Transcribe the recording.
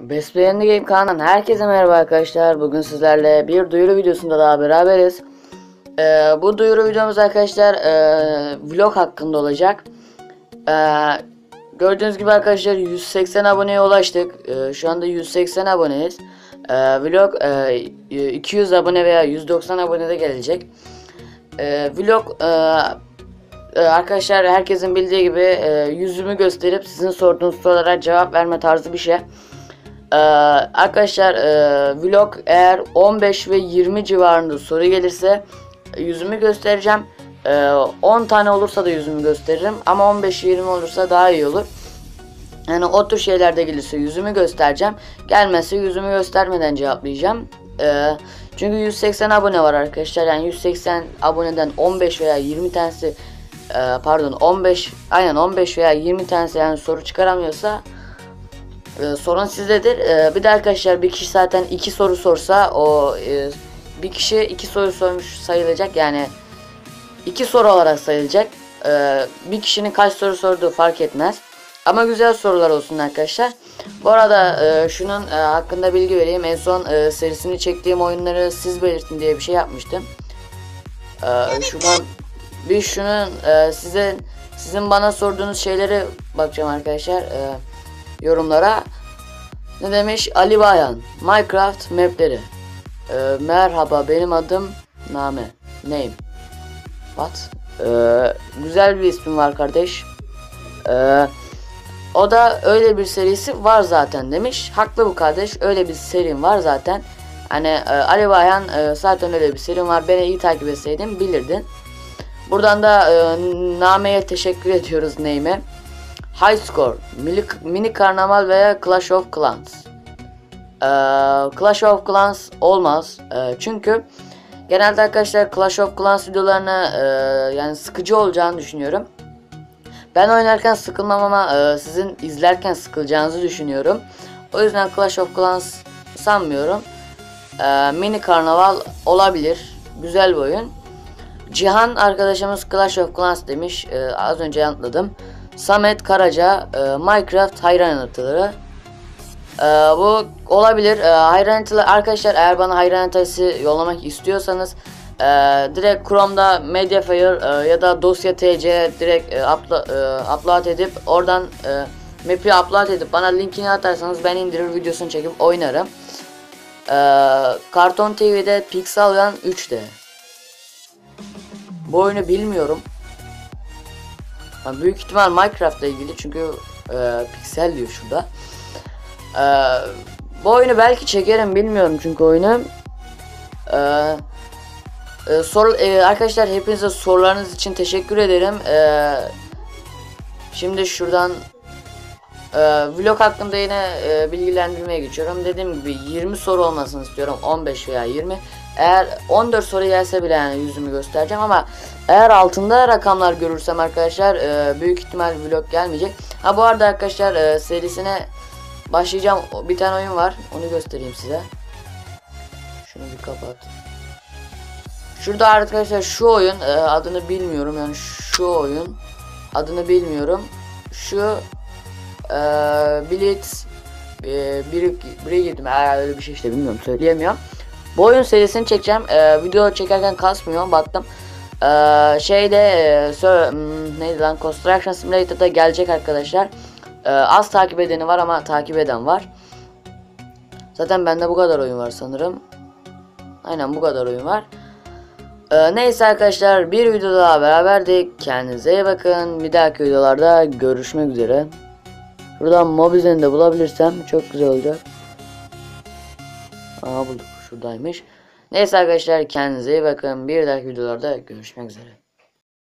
Best Play the Game kanalından herkese merhaba arkadaşlar. Bugün sizlerle bir duyuru videosunda daha beraberiz. Ee, bu duyuru videomuz arkadaşlar ee, vlog hakkında olacak. Ee, gördüğünüz gibi arkadaşlar 180 aboneye ulaştık. Ee, şu anda 180 aboneyiz. Ee, vlog ee, 200 abone veya 190 abonede gelecek. Ee, vlog ee, ee, arkadaşlar herkesin bildiği gibi ee, yüzümü gösterip sizin sorduğunuz sorulara cevap verme tarzı bir şey. Ee, arkadaşlar ee, vlog eğer 15 ve 20 civarında soru gelirse e, yüzümü göstereceğim. Ee, 10 tane olursa da yüzümü gösteririm ama 15-20 olursa daha iyi olur. Yani o tür şeylerde gelirse yüzümü göstereceğim. Gelmezse yüzümü göstermeden cevaplayacağım. Ee, çünkü 180 abone var arkadaşlar. Yani 180 aboneden 15 veya 20 tanesi e, pardon 15 aynen 15 veya 20 tanesi yani soru çıkaramıyorsa ee, sorun sizdedir. Ee, bir de arkadaşlar bir kişi zaten iki soru sorsa o e, bir kişi iki soru sormuş sayılacak yani iki soru olarak sayılacak. Ee, bir kişinin kaç soru sorduğu fark etmez. Ama güzel sorular olsun arkadaşlar. Bu arada e, şunun e, hakkında bilgi vereyim. En son e, serisini çektiğim oyunları siz belirtin diye bir şey yapmıştım. Ee, şuradan bir şunun e, size sizin bana sorduğunuz şeyleri bakacağım arkadaşlar. E, yorumlara. Ne demiş? Ali Bayan. Minecraft mapleri. Ee, merhaba benim adım Name. Name. What? Ee, güzel bir ismin var kardeş. Ee, o da öyle bir serisi var zaten demiş. Haklı bu kardeş. Öyle bir serim var zaten. Hani e, Ali Bayan e, zaten öyle bir serim var. Beni iyi takip etseydin bilirdin. Buradan da e, Name'ye teşekkür ediyoruz Name'e. High Score, mini, mini karnaval veya Clash of Clans. Ee, Clash of Clans olmaz. Ee, çünkü genelde arkadaşlar Clash of Clans videolarını e, yani sıkıcı olacağını düşünüyorum. Ben oynarken sıkılmam ama e, sizin izlerken sıkılacağınızı düşünüyorum. O yüzden Clash of Clans sanmıyorum. Ee, mini karnaval olabilir. Güzel bir oyun. Cihan arkadaşımız Clash of Clans demiş. Ee, az önce yanıtladım. Samet Karaca e, Minecraft hayran anlatıları. E, bu olabilir. E, hayran arkadaşlar eğer bana hayran anlatısı yollamak istiyorsanız e, direkt Chrome'da Mediafire e, ya da dosya tc direkt e, upla, e, upload edip oradan e, map'i upload edip bana linkini atarsanız ben indirir videosunu çekip oynarım. E, Karton TV'de Pixel 3D. Bu oyunu bilmiyorum. Yani büyük ihtimal Minecraft'la ilgili çünkü e, piksel diyor şurada. E, bu oyunu belki çekerim bilmiyorum çünkü oyunu. E, e, sor, e, arkadaşlar hepinize sorularınız için teşekkür ederim. E, şimdi şuradan e, vlog hakkında yine e, bilgilendirmeye geçiyorum. Dediğim gibi 20 soru olmasını istiyorum. 15 veya 20. Eğer 14 soru gelse bile yani yüzümü göstereceğim ama eğer altında rakamlar görürsem arkadaşlar e, büyük ihtimal vlog gelmeyecek. Ha bu arada arkadaşlar e, serisine başlayacağım. Bir tane oyun var. Onu göstereyim size. Şunu bir kapat. Şurada arkadaşlar şu oyun e, adını bilmiyorum yani şu oyun adını bilmiyorum. Şu e, Blitz e, bir biri girdim öyle bir şey işte bilmiyorum söyleyemiyorum. Bu oyun serisini çekeceğim. Ee, video çekerken kasmıyor baktım. Ee, şeyde e, so, hmm, neydi lan Construction Simulator'da gelecek arkadaşlar. Ee, az takip edeni var ama takip eden var. Zaten bende bu kadar oyun var sanırım. Aynen bu kadar oyun var. Ee, neyse arkadaşlar bir videoda daha beraberdik. Kendinize iyi bakın. Bir dahaki videolarda görüşmek üzere. Buradan Mobizen'i de bulabilirsem çok güzel olacak. Aa bulduk. Şuradaymış. Neyse arkadaşlar kendinize iyi bakın. Bir dahaki videolarda görüşmek üzere.